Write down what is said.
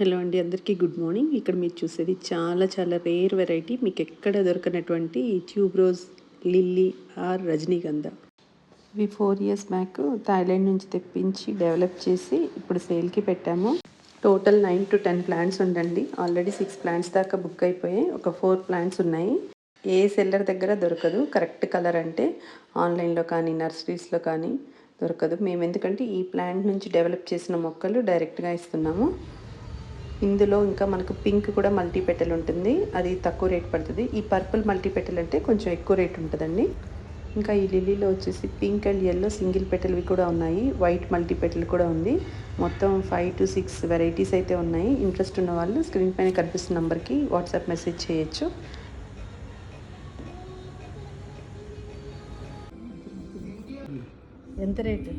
Hello అండి అందరికీ good morning. ఇక్కడ మీరు చూసేది చాలా చాలా రేర్ వెరైటీ. మీకు ఎక్కడ దొరకనటువంటి tube rose lily or Rajnigandha. ఇవి ఫోర్ ఇయర్స్ బ్యాక్ థాయిలాండ్ నుంచి తెప్పించి డెవలప్ చేసి ఇప్పుడు సేల్కి పెట్టాము. Total nine to ten plants ఉండండి ఆల్రెడీ సిక్స్ ప్లాంట్స్ దాకా బుక్ అయిపోయాయి. ఒక ఫోర్ ప్లాంట్స్ ఉన్నాయి. ఏ సెల్లర్ దగ్గర దొరకదు. కరెక్ట్ కలర్ అంటే ఆన్లైన్లో కానీ నర్సరీస్లో కానీ దొరకదు. మేము ఎందుకంటే ఈ ప్లాంట్ నుంచి డెవలప్ చేసిన మొక్కలు డైరెక్ట్గా ఇస్తున్నాము. ఇందులో ఇంకా మనకు పింక్ కూడా మల్టీ పెట్టెలు ఉంటుంది. అది తక్కువ రేట్ పడుతుంది. ఈ పర్పుల్ మల్టీ పెట్టెలు అంటే కొంచెం ఎక్కువ రేట్ ఉంటుందండి. ఇంకా ఈ లిల్లీలో వచ్చేసి పింక్ అండ్ ఎల్లో సింగిల్ పెటల్వి కూడా ఉన్నాయి. వైట్ మల్టీ పెటల్ కూడా ఉంది. మొత్తం ఫైవ్ టు సిక్స్ వెరైటీస్ అయితే ఉన్నాయి. ఇంట్రెస్ట్ ఉన్న వాళ్ళు స్క్రీన్ పైన కనిపిస్తున్న నెంబర్కి వాట్సాప్ మెసేజ్ చేయొచ్చు. ఎంత రేటు?